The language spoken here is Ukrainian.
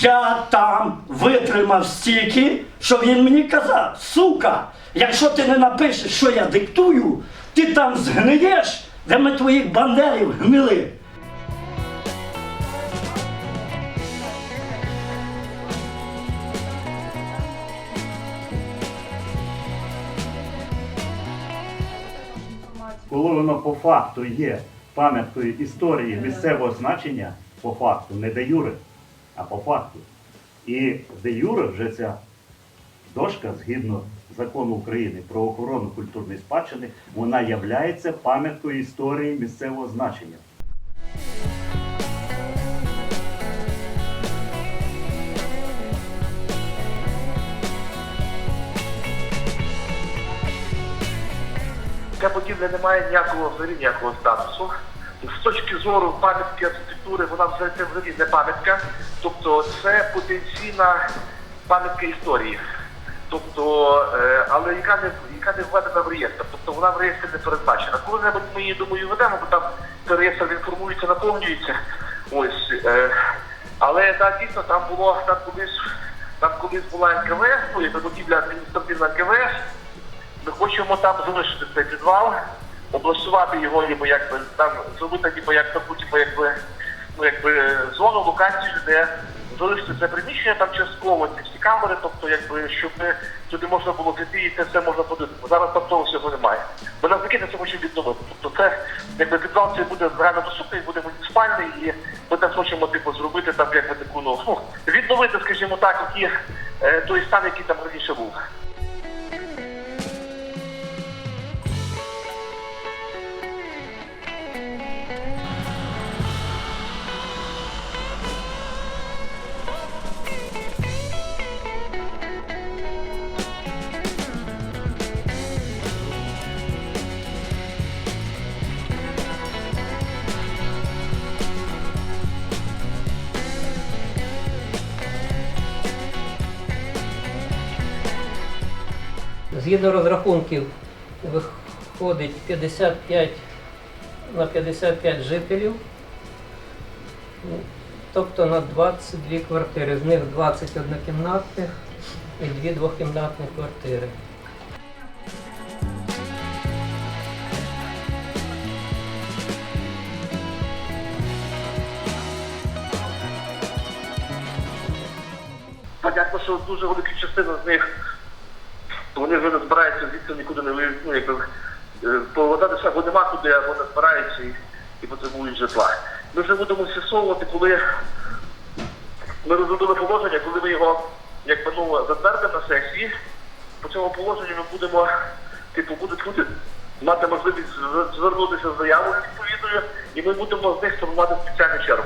Я там витримав стільки, що він мені казав, сука, якщо ти не напишеш, що я диктую, ти там згниєш, де ми твоїх бандерів гнили. коли воно по факту є пам'яткою історії місцевого значення, по факту, не де юре, а по факту. І де юре вже ця дошка, згідно закону України про охорону культурної спадщини, вона являється пам'яткою історії місцевого значення. Ця будівля не має ніякого взагалі ніякого статусу. З точки зору пам'ятки архітектури, вона взагалі не пам'ятка. Тобто це потенційна пам'ятка історії. Тобто, е, але яка не яка не введена в реєстр, тобто вона в реєстрі не передбачена. Коли-небудь ми її думаю ведемо, бо там реєстр він формується, наповнюється. Ось. Е, але так, дійсно там було там колись там колись була НКВС, ну, яка будівля адміністративна НКВС. Ми хочемо там залишити цей підвал, облаштувати його, ніби якби там зробити ніби як якби ну якби зону, локацію, де залишити це приміщення там частково, ці всі камери, тобто якби щоб туди можна було зайти і це все можна подивитися. Зараз там того всього немає. Ми навпаки це хочемо відновити. Тобто це якби підвал цей буде реально доступний, буде муніципальний, і ми там хочемо типу зробити там якби таку ну відновити, скажімо так, які, е, той стан, який там раніше був. Згідно розрахунків, виходить 55 на 55 жителів, Ну, тобто на 22 квартири. З них 20 однокімнатних і 2 двохкімнатних квартири. Понятно, що дуже велика частина з них вони вже не збираються звідси нікуди не виїздити. Ну, якби, е, повертатися або нема куди, або не збираються і, і потребують житла. Ми вже будемо з'ясовувати, коли ми розробили положення, коли ми його якби, ну, затвердимо на сесії, по цьому положенню ми будемо, типу, будуть люди мати можливість звернутися з заявою відповідною, і ми будемо з них формувати спеціальну чергу.